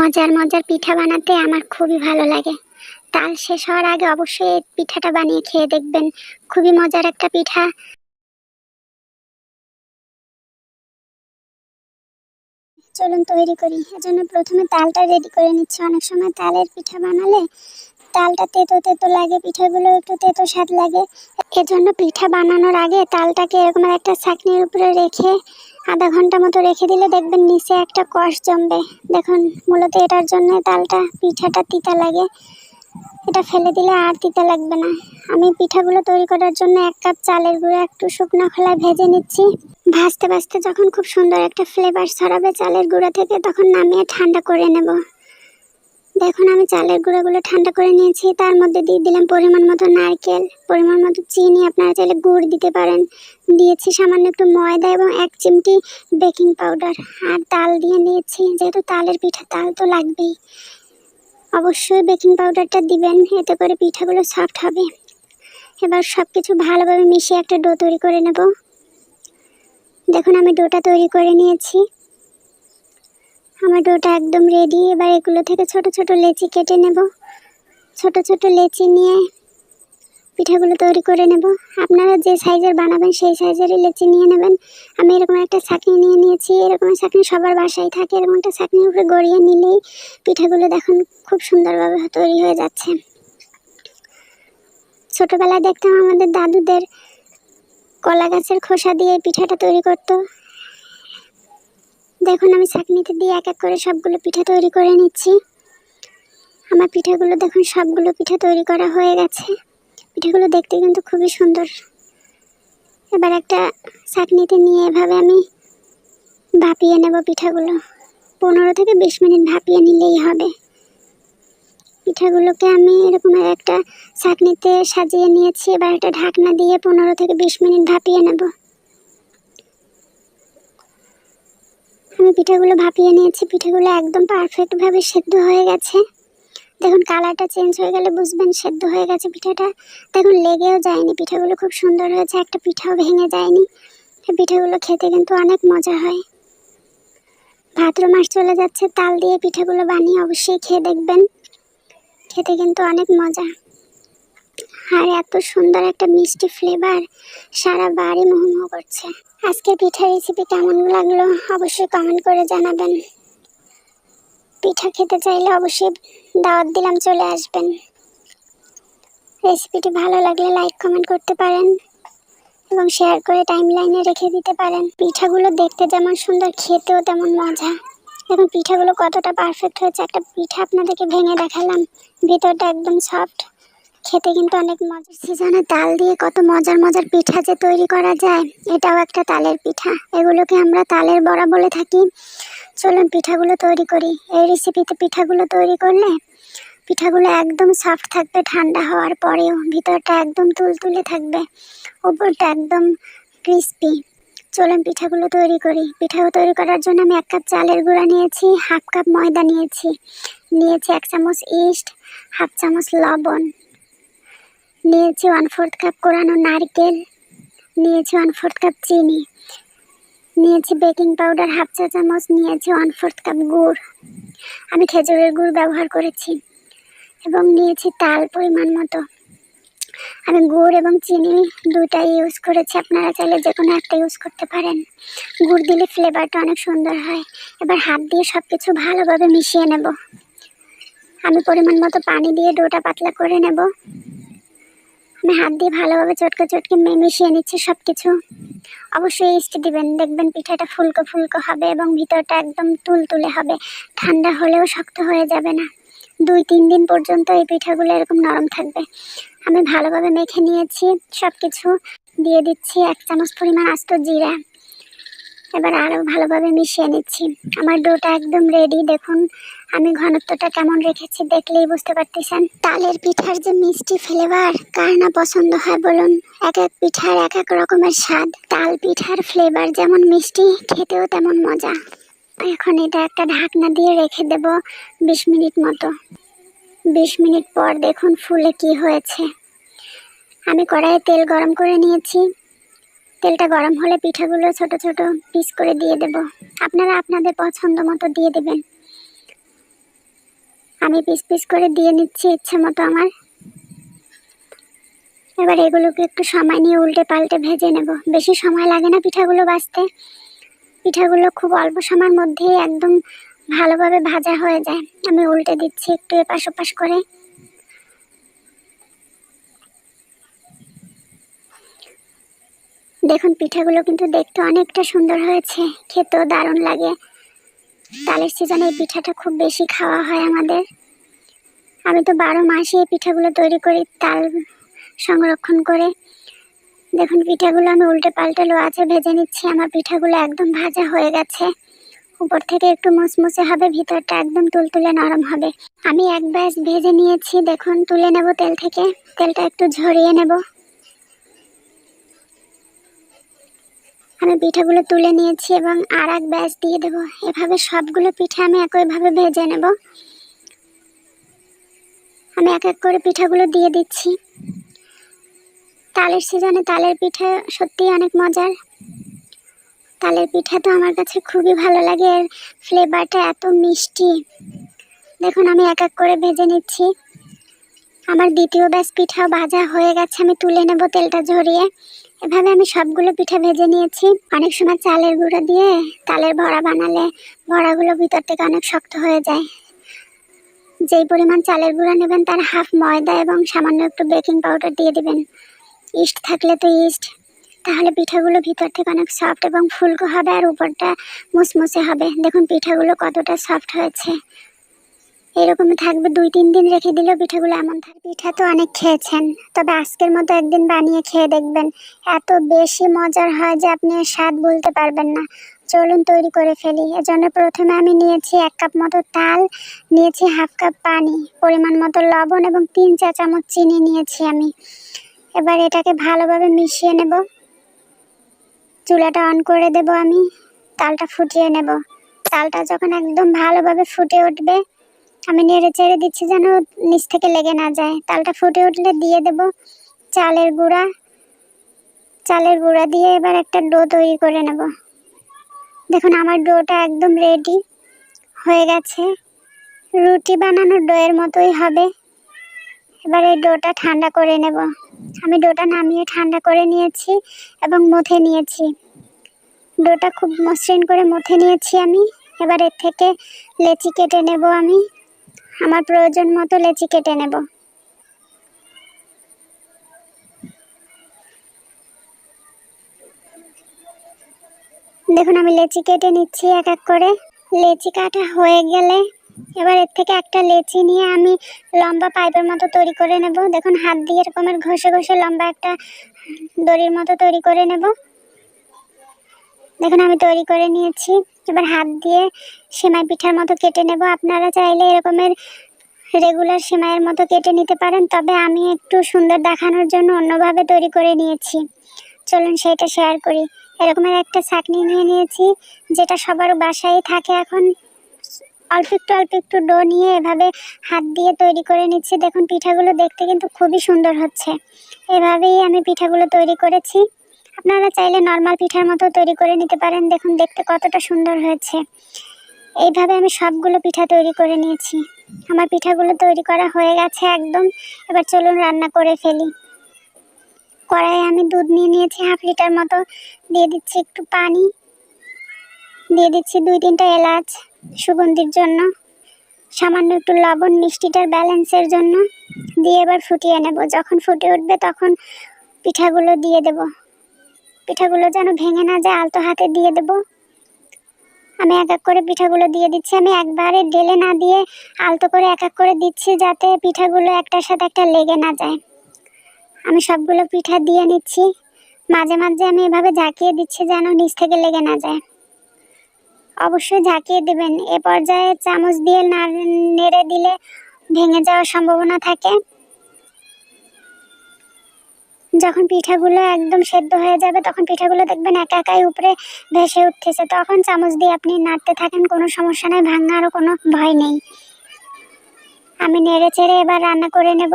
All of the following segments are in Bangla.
মজার মজার পিঠা বানাতে আমার খুবই ভালো লাগে। তাল শেষ হওয়ার আগে অবশ্যই এই পিঠাটা বানিয়ে খেয়ে দেখবেন। খুবই মজার একটা পিঠা। চলুন তৈরি করি। এজন্য প্রথমে তালটা রেডি করে নিচ্ছি। অনেক সময় তালের পিঠা বানালে তালটা তেতো তেতো লাগে, পিঠাগুলো একটু তেতো স্বাদ লাগে। এজন্য পিঠা বানানোর আগে তালটাকে এরকম একটা ছাকনির উপরে রেখে আধা ঘণ্টা মতো রেখে দিলে দেখবেন নিচে একটা কষ জমবে। দেখুন, মূলত এটার জন্য তালটা পিঠাটা তিতা লাগে। এটা ফেলে দিলে আর তিতা লাগবে না। আমি পিঠাগুলো তৈরি করার জন্য এক কাপ চালের গুঁড়ো, একটু শুকনো খোলায় ভেজে নিচ্ছি। ভাজতে ভাজতে যখন খুব সুন্দর একটা ফ্লেভার ছড়াবে চালের গুঁড়ো থেকে, তখন নামিয়ে ঠান্ডা করে নেব। দেখুন, আমি চালের গুঁড়োগুলো ঠান্ডা করে নিয়েছি। তার মধ্যে দিয়ে দিলাম পরিমাণ মতো নারকেল, পরিমাণ মতো চিনি। আপনারা চাইলে গুড় দিতে পারেন। দিয়েছি সামান্য একটু ময়দা এবং এক চিমটি বেকিং পাউডার আর তাল দিয়ে নিয়েছি। যেহেতু তালের পিঠা, তাল তো লাগবেই। অবশ্যই বেকিং পাউডারটা দিবেন, এতে করে পিঠাগুলো সফট হবে। এবার সব কিছু ভালোভাবে মিশিয়ে একটা ডো তৈরি করে নেব। দেখুন, আমি ডোটা তৈরি করে নিয়েছি। আমার ডোটা একদম রেডি এবার এগুলো থেকে ছোট ছোট লেচি কেটে নেব। ছোট ছোট লেচি নিয়ে পিঠাগুলো তৈরি করে নেব। আপনারা যে সাইজের বানাবেন সেই সাইজেরই লেচি নিয়ে নেবেন। আমি এরকম একটা ছাকনি নিয়ে নিয়েছি। এরকম ছাকনি সবার বাসায় থাকে। এরকম একটা ছাকনির উপরে গড়িয়ে নিলেই পিঠাগুলো দেখুন খুব সুন্দরভাবে তৈরি হয়ে যাচ্ছে। ছোটোবেলায় দেখতাম আমাদের দাদুদের কলা গাছের খোসা দিয়ে পিঠাটা তৈরি করতো। দেখুন, আমি ছাকনিতে দিয়ে এক এক করে সবগুলো পিঠা তৈরি করে নিচ্ছি। আমার পিঠাগুলো দেখুন, সবগুলো পিঠা তৈরি করা হয়ে গেছে। পিঠাগুলো দেখতে কিন্তু খুবই সুন্দর। এবার একটা ছাকনিতে নিয়ে এভাবে আমি ভাপিয়ে নেব পিঠাগুলো। পনেরো থেকে বিশ মিনিট ভাপিয়ে নিলেই হবে। পিঠাগুলোকে আমি এরকম একটা ছাকনিতে সাজিয়ে নিয়েছি। এবার একটা ঢাকনা দিয়ে পনেরো থেকে বিশ মিনিট ভাপিয়ে নেব। আমি পিঠাগুলো ভাপিয়ে নিয়েছি। পিঠাগুলো একদম পারফেক্টভাবে সেদ্ধ হয়ে গেছে। দেখুন কালারটা চেঞ্জ হয়ে গেলে বুঝবেন সেদ্ধ হয়ে গেছে পিঠাটা। দেখুন লেগেও যায়নি, পিঠাগুলো খুব সুন্দর হয়েছে, একটা পিঠাও ভেঙে যায়নি। পিঠাগুলো খেতে কিন্তু অনেক মজা হয়। ভাদ্র মাস চলে যাচ্ছে, তাল দিয়ে পিঠাগুলো বানিয়ে অবশ্যই খেয়ে দেখবেন। খেতে কিন্তু অনেক মজা। আর এত সুন্দর একটা মিষ্টি ফ্লেভার সারা বাড়ি মোহমোহ করছে। আজকের পিঠা রেসিপি কেমন লাগল অবশ্যই কমেন্ট করে জানাবেন। পিঠা খেতে চাইলে অবশ্যই দাওয়াত দিলাম, চলে আসবেন। রেসিপিটি ভালো লাগলে লাইক কমেন্ট করতে পারেন এবং শেয়ার করে টাইম লাইনে রেখে দিতে পারেন। পিঠাগুলো দেখতে যেমন সুন্দর, খেতেও তেমন মজা। দেখুন, পিঠাগুলো কতটা পারফেক্ট হয়েছে। একটা পিঠা আপনাদেরকে ভেঙে দেখালাম, ভিতরটা একদম সফট খেতে কিন্তু অনেক মজার সিজনে তাল দিয়ে কত মজার মজার পিঠা যে তৈরি করা যায়, এটাও একটা তালের পিঠা। এগুলোকে আমরা তালের বড়া বলে থাকি। চলুন পিঠাগুলো তৈরি করি। এই রেসিপিতে পিঠাগুলো তৈরি করলে পিঠাগুলো একদম সফট থাকবে, ঠান্ডা হওয়ার পরেও ভিতরটা একদম তুলতুলে থাকবে উপরটা একদম ক্রিস্পি চলুন পিঠাগুলো তৈরি করি। পিঠাও তৈরি করার জন্য আমি এক কাপ চালের গুঁড়া নিয়েছি হাফ কাপ ময়দা নিয়েছি। নিয়েছি এক চামচ ইস্ট হাফ চামচ লবণ। নিয়েছি ওয়ান ফোর্থ কাপ কোরানো নারকেল, নিয়েছি ওয়ান ফোর্থ কাপ চিনি, নিয়েছি বেকিং পাউডার হাফ চা চামচ, নিয়েছি ওয়ান ফোর্থ কাপ গুড়। আমি খেজুরের গুড় ব্যবহার করেছি এবং নিয়েছি তাল পরিমাণ মতো। আমি গুড় এবং চিনি দুটাই ইউজ করেছি, আপনারা চাইলে যে কোনো একটা ইউজ করতে পারেন। গুড় দিলে ফ্লেভারটা অনেক সুন্দর হয়। এবার হাত দিয়ে সব কিছু ভালোভাবে মিশিয়ে নেব। আমি পরিমাণ মতো পানি দিয়ে ডোটা পাতলা করে নেব। আমি হাত দিয়ে ভালোভাবে চটকে চটকে মিশিয়ে নিচ্ছি সব কিছু অবশ্যই ইস্ট দিবেন। দেখবেন পিঠাটা ফুলকো ফুলকো হবে এবং ভিতরটা একদম তুল তুলে হবে। ঠান্ডা হলেও শক্ত হয়ে যাবে না। দুই, তিন দিন পর্যন্ত এই পিঠাগুলো এরকম নরম থাকবে। আমি ভালোভাবে মেখে নিয়েছি সব কিছু দিয়ে দিচ্ছি এক চামচ পরিমাণ আস্ত জিরা। এবার আরও ভালোভাবে মিশিয়ে নিচ্ছি। আমার ডোটা একদম রেডি দেখুন। আমি ঘনত্বটা কেমন রেখেছি দেখলেই বুঝতে পারতেছেন। তালের পিঠার যে মিষ্টি ফ্লেভার কার না পছন্দ হয় বলুন? এক এক পিঠার এক এক রকমের স্বাদ। তাল পিঠার ফ্লেভার যেমন মিষ্টি, খেতেও তেমন মজা। এখন এটা একটা ঢাকনা দিয়ে রেখে দেব বিশ মিনিট মতো। বিশ মিনিট পর দেখুন ফুলে কি হয়েছে। আমি কড়াইয়ে তেল গরম করে নিয়েছি। তেলটা গরম হলে পিঠাগুলো ছোট ছোট পিস করে দিয়ে দেব। আপনারা আপনাদের পছন্দ মতো দিয়ে দেবেন। আমি পিস পিস করে দিয়ে নিচ্ছি ইচ্ছে মতো আমার। এবার এগুলোকে একটু সময় নিয়ে উল্টে পাল্টে ভেজে নেব। বেশি সময় লাগে না পিঠাগুলো বাঁচতে। পিঠাগুলো খুব অল্প সময়ের মধ্যেই একদম ভালোভাবে ভাজা হয়ে যায়। আমি উল্টে দিচ্ছি একটু এপাশ ওপাশ করে। দেখুন, পিঠাগুলো কিন্তু দেখতে অনেকটা সুন্দর হয়েছে। খেতেও দারুণ লাগে। তালের সিজনে এই পিঠাটা খুব বেশি খাওয়া হয় আমাদের। আমি তো বারো মাসে এই পিঠাগুলো তৈরি করি, তাল সংরক্ষণ করে। দেখুন, পিঠাগুলো আমি উল্টে পাল্টে আছে ভেজে নিচ্ছি। আমার পিঠাগুলো একদম ভাজা হয়ে গেছে। উপর থেকে একটু মুসমুসে হবে, ভিতরটা একদম তুলতুলে নরম হবে। আমি এক ব্যাস ভেজে নিয়েছি। দেখুন, তুলে নেব তেল থেকে। তেলটা একটু ঝরিয়ে নেব। আমি পিঠাগুলো তুলে নিয়েছি এবং আর এক ব্যাস দিয়ে দেব। এভাবে সবগুলো পিঠা আমি একইভাবে ভেজে নেব। আমি এক এক করে পিঠাগুলো দিয়ে দিচ্ছি। তালের সিজনে তালের পিঠা সত্যি অনেক মজার। তালের পিঠা তো আমার কাছে খুবই ভালো লাগে, এর ফ্লেভারটা এত মিষ্টি। দেখুন, আমি এক এক করে ভেজে নিচ্ছি। আমার দ্বিতীয় ব্যাস পিঠাও ভাজা হয়ে গেছে, আমি তুলে নেব তেলটা ঝরিয়ে। এভাবে আমি সবগুলো পিঠা ভেজে নিয়েছি। অনেক সময় চালের গুঁড়ো দিয়ে তালের বড়া বানালে বড়াগুলো ভিতর থেকে অনেক শক্ত হয়ে যায়। যেই পরিমাণ চালের গুঁড়া নেবেন তার হাফ ময়দা এবং সামান্য একটু বেকিং পাউডার দিয়ে দিবেন। ইস্ট থাকলে তো ইস্ট। তাহলে পিঠাগুলো ভিতর থেকে অনেক সফট এবং ফুলকো হবে আর উপরটা মুসমুসে হবে। দেখুন, পিঠাগুলো কতটা সফট হয়েছে। এরকমই থাকবে, দুই, তিন দিন রেখে দিলেও পিঠাগুলো এমন থাকবে। পিঠা তো অনেক খেয়েছেন, তবে আজকের মতো একদিন বানিয়ে খেয়ে দেখবেন। এত বেশি মজার হয় যে আপনি স্বাদ বলতে পারবেন না। চলুন তৈরি করে ফেলি। এজন্য প্রথমে আমি নিয়েছি এক কাপ মতো তাল, নিয়েছি হাফ কাপ পানি, পরিমাণ মতো লবণ এবং তিন চা চামচ চিনি নিয়েছি আমি। এবার এটাকে ভালোভাবে মিশিয়ে নেব। চুলাটা অন করে দেব আমি, তালটা ফুটিয়ে নেব। তালটা যখন একদম ভালোভাবে ফুটে উঠবে আমি নেড়ে চেড়ে দিচ্ছি যেন নিচ থেকে লেগে না যায়। তালটা ফুটে উঠলে দিয়ে দেব চালের গুঁড়া। চালের গুঁড়া দিয়ে এবার একটা ডো তৈরি করে নেব। দেখুন, আমার ডোটা একদম রেডি হয়ে গেছে। রুটি বানানোর ডোয়ের মতোই হবে। এবার এই ডোটা ঠান্ডা করে নেব। আমি ডোটা নামিয়ে ঠান্ডা করে নিয়েছি এবং মথে নিয়েছি। ডোটা খুব মসৃণ করে মথে নিয়েছি আমি। এবার এর থেকে লেচি কেটে নেব আমি। আমার প্রয়োজন মতো লেচি কেটে নেব। দেখুন, আমি লেচি কেটে নিচ্ছি এক এক করে। লেচি কাটা হয়ে গেলে এবার এর থেকে একটা লেচি নিয়ে আমি লম্বা পাইপের মতো তৈরি করে নেব। দেখুন, হাত দিয়ে এরকমের ঘষে ঘষে লম্বা একটা দড়ির মতো তৈরি করে নেব। দেখুন, আমি তৈরি করে নিয়েছি। এবার হাত দিয়ে সেমাই পিঠার মতো কেটে নেব। আপনারা চাইলে এরকমের রেগুলার সেমাইয়ের মতো কেটে নিতে পারেন, তবে আমি একটু সুন্দর দেখানোর জন্য অন্যভাবে তৈরি করে নিয়েছি। চলুন সেইটা শেয়ার করি। এরকমের একটা ছাকনি নিয়ে নিয়েছি, যেটা সবার বাসায় থাকে এখন। অল্প একটু অল্প একটু ডো নিয়ে এভাবে হাত দিয়ে তৈরি করে নিচ্ছি। দেখুন, পিঠাগুলো দেখতে কিন্তু খুবই সুন্দর হচ্ছে। এভাবেই আমি পিঠাগুলো তৈরি করেছি। আপনারা চাইলে নর্মাল পিঠার মতো তৈরি করে নিতে পারেন। দেখুন, দেখতে কতটা সুন্দর হয়েছে। এইভাবে আমি সবগুলো পিঠা তৈরি করে নিয়েছি। আমার পিঠাগুলো তৈরি করা হয়ে গেছে একদম। এবার চলুন রান্না করে ফেলি। কড়াইয়ে আমি দুধ নিয়ে নিয়েছি হাফ লিটার মতো। দিয়ে দিচ্ছি একটু পানি। দিয়ে দিচ্ছি দুই তিনটা এলাচ সুগন্ধির জন্য। সামান্য একটু লবণ মিষ্টিটার ব্যালেন্সের জন্য। দিয়ে এবার ফুটিয়ে নেব। যখন ফুটে উঠবে তখন পিঠাগুলো দিয়ে দেব। পিঠাগুলো যেন ভেঙে না যায়, আলতো হাতে দিয়ে দেব। আমি এক এক করে পিঠাগুলো দিয়ে দিচ্ছি। আমি একবারে ডেলে না দিয়ে আলতো করে এক এক করে দিচ্ছি যাতে পিঠাগুলো একটার সাথে একটা লেগে না যায়। আমি সবগুলো পিঠা দিয়ে নিচ্ছি। মাঝে মাঝে আমি এভাবে ঝাঁকিয়ে দিচ্ছি যেন নিচ থেকে লেগে না যায়। অবশ্যই ঝাঁকিয়ে দেবেন। এ পর্যায়ে চামচ দিয়ে নেড়ে দিলে ভেঙে যাওয়ার সম্ভাবনা থাকে। যখন পিঠাগুলো একদম সেদ্ধ হয়ে যাবে, তখন পিঠাগুলো দেখবেন একা একাই উপরে ভেসে উঠতেছে। তখন চামচ দিয়ে আপনি নাড়তে থাকেন, কোনো সমস্যা নেই ভাঙারও কোনো ভয় নেই। আমি নেড়ে চেড়ে এবার রান্না করে নেব।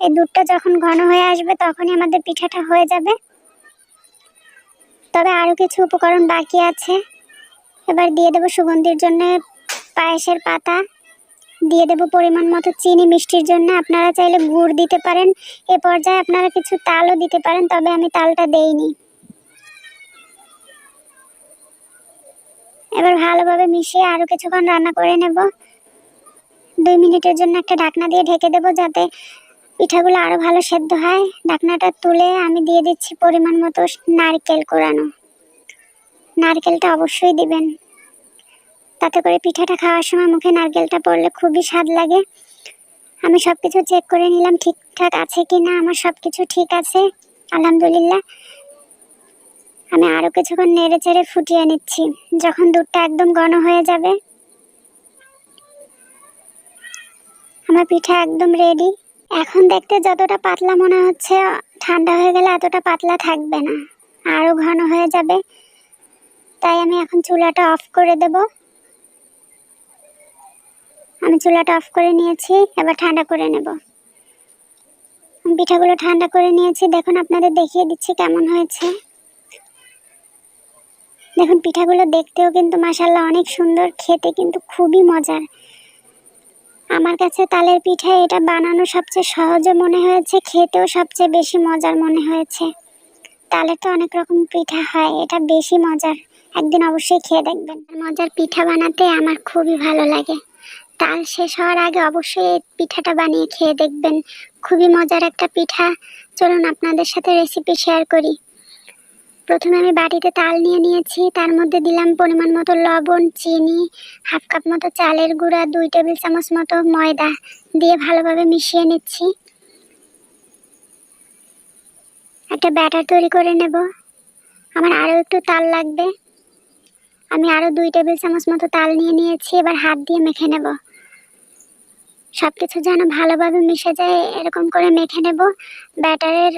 এই দুধটা যখন ঘন হয়ে আসবে, তখনই আমাদের পিঠাটা হয়ে যাবে। তবে আরও কিছু উপকরণ বাকি আছে। এবার দিয়ে দেবো সুগন্ধির জন্য পায়েসের পাতা। দিয়ে দেবো পরিমাণ মতো চিনি মিষ্টির জন্য। আপনারা চাইলে গুড় দিতে পারেন। এ পর্যায়ে আপনারা কিছু তালও দিতে পারেন, তবে আমি তালটা দেইনি। এবার ভালোভাবে মিশিয়ে আরও কিছুক্ষণ রান্না করে নেব। দুই মিনিটের জন্য একটা ঢাকনা দিয়ে ঢেকে দেবো যাতে পিঠাগুলো আরও ভালো সেদ্ধ হয়। ঢাকনাটা তুলে আমি দিয়ে দিচ্ছি পরিমাণ মতো নারকেল কোরানো। নারকেলটা অবশ্যই দিবেন। তাতে করে পিঠাটা খাওয়ার সময় মুখে নারকেলটা পড়লে খুবই স্বাদ লাগে। আমি সব কিছু চেক করে নিলাম, ঠিকঠাক আছে কি না আমার সব কিছু ঠিক আছে, আলহামদুলিল্লাহ। আমি আরও কিছুক্ষণ নেড়ে চেড়ে ফুটিয়ে নিচ্ছি, যখন দুধটা একদম ঘন হয়ে যাবে। আমার পিঠা একদম রেডি এখন দেখতে যতটা পাতলা মনে হচ্ছে, ঠান্ডা হয়ে গেলে এতটা পাতলা থাকবে না আরও ঘন হয়ে যাবে। তাই আমি এখন চুলাটা অফ করে দেব। আমি চুলাটা অফ করে নিয়েছি, এবার ঠান্ডা করে নেব। পিঠাগুলো ঠান্ডা করে নিয়েছি, দেখুন আপনাদের দেখিয়ে দিচ্ছি কেমন হয়েছে। দেখুন, পিঠাগুলো দেখতেও কিন্তু মাসাল্লাহ অনেক সুন্দর, খেতে কিন্তু খুবই মজার। আমার কাছে তালের পিঠা, এটা বানানো সবচেয়ে সহজে মনে হয়েছে, খেতেও সবচেয়ে বেশি মজার মনে হয়েছে। তালের তো অনেক রকম পিঠা হয়, এটা বেশি মজার। একদিন অবশ্যই খেয়ে দেখবেন। মজার পিঠা বানাতে আমার খুবই ভালো লাগে। তাল শেষ হওয়ার আগে অবশ্যই পিঠাটা বানিয়ে খেয়ে দেখবেন। খুবই মজার একটা পিঠা। চলুন আপনাদের সাথে রেসিপি শেয়ার করি। প্রথমে আমি বাটিতে তাল নিয়ে নিয়েছি। তার মধ্যে দিলাম পরিমাণ মতো লবণ, চিনি, হাফ কাপ মতো চালের গুঁড়া, দুই টেবিল চামচ মতো ময়দা দিয়ে ভালোভাবে মিশিয়ে নিচ্ছি। একটা ব্যাটার তৈরি করে নেব। আমার আরও একটু তাল লাগবে। আমি আরও দুই টেবিল চামচ মতো তাল নিয়ে নিয়েছি। এবার হাত দিয়ে মেখে নেব। সব কিছু যেন ভালোভাবে মিশে যায়, এরকম করে মেখে নেব। ব্যাটারের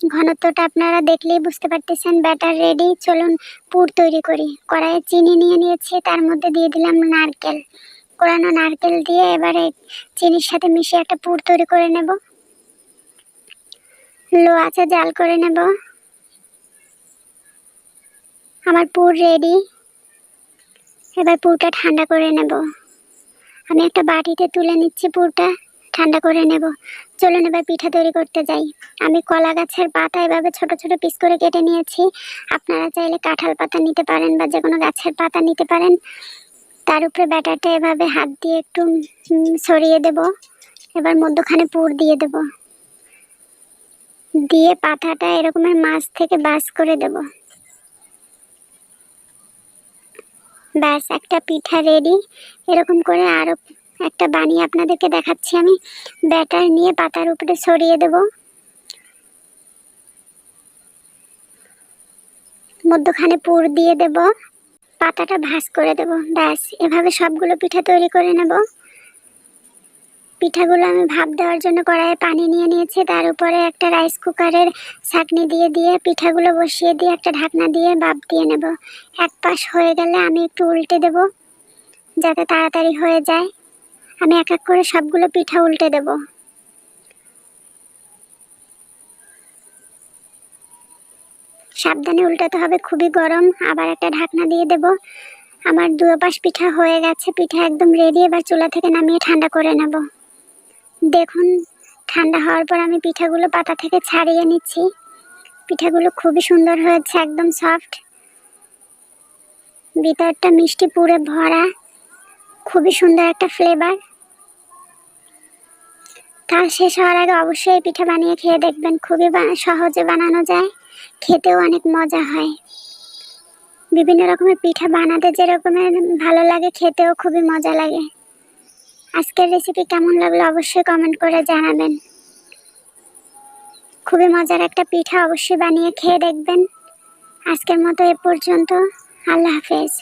ঘনত্বটা আপনারা দেখলেই বুঝতে পারতেছেন। ব্যাটার রেডি চলুন পুর তৈরি করি। কড়াইয়ে চিনি নিয়ে নিয়েছি, তার মধ্যে দিয়ে দিলাম নারকেল। কোরানো নারকেল দিয়ে এবারে চিনির সাথে মিশিয়ে একটা পুর তৈরি করে নেব। লো আছে জাল করে নেব। আমার পুর রেডি এবার পুরটা ঠান্ডা করে নেব। আমি একটা বাটিতে তুলে নিচ্ছি পুরটা, ঠান্ডা করে নেব। চলুন এবার পিঠা তৈরি করতে যাই। আমি কলা গাছের পাতা এভাবে ছোট ছোট পিস করে কেটে নিয়েছি। আপনারা চাইলে কাঁঠাল পাতা নিতে পারেন বা যে কোনো গাছের পাতা নিতে পারেন। তার উপরে ব্যাটারটা এভাবে হাত দিয়ে একটু ছড়িয়ে দেব। এবার মধ্যখানে পুর দিয়ে দেব। দিয়ে পাতাটা এরকমের মাছ থেকে বাস করে দেব। ব্যাস, একটা পিঠা রেডি এরকম করে আরও একটা বানিয়ে আপনাদেরকে দেখাচ্ছি আমি। ব্যাটার নিয়ে পাতার উপরে ছড়িয়ে দেব। মধ্যখানে পুর দিয়ে দেব। পাতাটা ভাস করে দেব। ব্যাস, এভাবে সবগুলো পিঠা তৈরি করে নেব। পিঠাগুলো আমি ভাপ দেওয়ার জন্য কড়াইয়ে পানি নিয়ে নিয়েছি। তার উপরে একটা রাইস কুকারের ছাকনি দিয়ে দিয়ে পিঠাগুলো বসিয়ে দিয়ে একটা ঢাকনা দিয়ে ভাপ দিয়ে নেব। এক পাশ হয়ে গেলে আমি একটু উল্টে দেব, যাতে তাড়াতাড়ি হয়ে যায়। আমি এক এক করে সবগুলো পিঠা উল্টে দেব। সাবধানে উল্টাতে হবে, খুবই গরম। আবার একটা ঢাকনা দিয়ে দেব। আমার দুই পাশ পিঠা হয়ে গেছে। পিঠা একদম রেডি এবার চুলা থেকে নামিয়ে ঠান্ডা করে নেব। দেখুন, ঠান্ডা হওয়ার পর আমি পিঠাগুলো পাতা থেকে ছাড়িয়ে নিচ্ছি। পিঠাগুলো খুবই সুন্দর হয়েছে, একদম সফট। ভিতরটা মিষ্টি পুরে ভরা, খুবই সুন্দর একটা ফ্লেভার কাজ শেষ হওয়ার আগে অবশ্যই পিঠা বানিয়ে খেয়ে দেখবেন, খুবই সহজে বানানো যায়, খেতেও অনেক মজা হয়। বিভিন্ন রকমের পিঠা বানাতে যেরকমের ভালো লাগে, খেতেও খুবই মজা লাগে। আজকের রেসিপি কেমন লাগল অবশ্যই কমেন্ট করে জানাবেন। খুবই মজার একটা পিঠা অবশ্যই বানিয়ে খেয়ে দেখবেন। আজকের মতো এ পর্যন্ত, আল্লাহ হাফেজ।